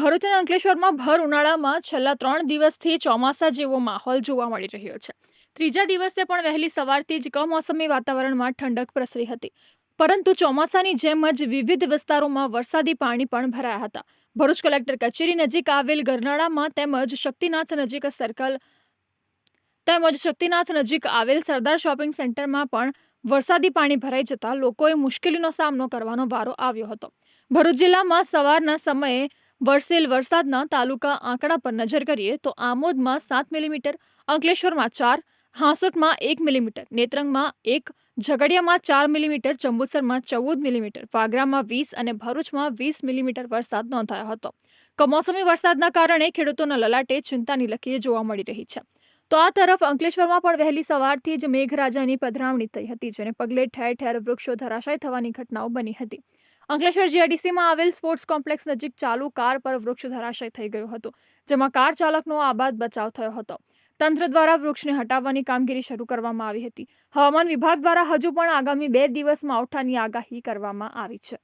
ભરૂચ અને અંકલેશ્વરમાં ભર ઉનાળામાં છેલ્લા ત્રણ દિવસથી ચોમાસા જેવો માહોલ જોવા મળી રહ્યો છે. ત્રીજા દિવસે પણ વહેલી સવારથી જ કમોસમી વાતાવરણમાં ઠંડક પ્રસરી હતી. પરંતુ ચોમાસાની જેમ જ વિવિધ વિસ્તારોમાં વરસાદી પાણી પણ ભરાયા હતા. ભરૂચ કલેક્ટર કચેરી નજીક આવેલ ગરનાળામાં તેમજ શક્તિનાથ નજીક સર્કલ તેમજ શક્તિનાથ નજીક આવેલ સરદાર શોપિંગ સેન્ટરમાં પણ વરસાદી પાણી ભરાઈ જતા લોકોએ મુશ્કેલીનો સામનો કરવાનો વારો આવ્યો હતો. ભરૂચ જિલ્લામાં સવારના સમયે વરસેલ વરસાદના તાલુકા આંકડા પર નજર કરીએ તો આમોદમાં સાત મિલીમીટર, અંકલેશ્વરમાં ચાર, હાંસોટમાં એક મિલીમીટર, નેત્રંગમાં એક, ઝઘડિયામાં ચાર મિલીમીટર, જંબુસરમાં ચૌદ મિલીમીટર, વાગરામાં વીસ અને ભરૂચમાં વીસ મિલીમીટર વરસાદ નોંધાયો હતો. કમોસમી વરસાદના કારણે ખેડૂતોના લલાટે ચિંતાની લકીર જોવા મળી રહી છે. તો આ તરફ અંકલેશ્વરમાં પણ વહેલી સવારથી જ મેઘરાજાની પધરામણી થઈ હતી, જેને પગલે ઠેર ઠેર વૃક્ષો ધરાશાય થવાની ઘટનાઓ બની હતી. અંકલેશ્વર જીઆઈડીસીમાં આવેલ સ્પોર્ટ્સ કોમ્પ્લેક્સ નજીક ચાલુ કાર પર વૃક્ષ ધરાશય થઈ ગયું હતું, જેમાં કાર ચાલકનો આબાદ બચાવ થયો હતો. તંત્ર દ્વારા વૃક્ષને હટાવવાની કામગીરી શરૂ કરવામાં આવી હતી. હવામાન વિભાગ દ્વારા હજુ પણ આગામી બે દિવસ માવઠાની આગાહી કરવામાં આવી છે.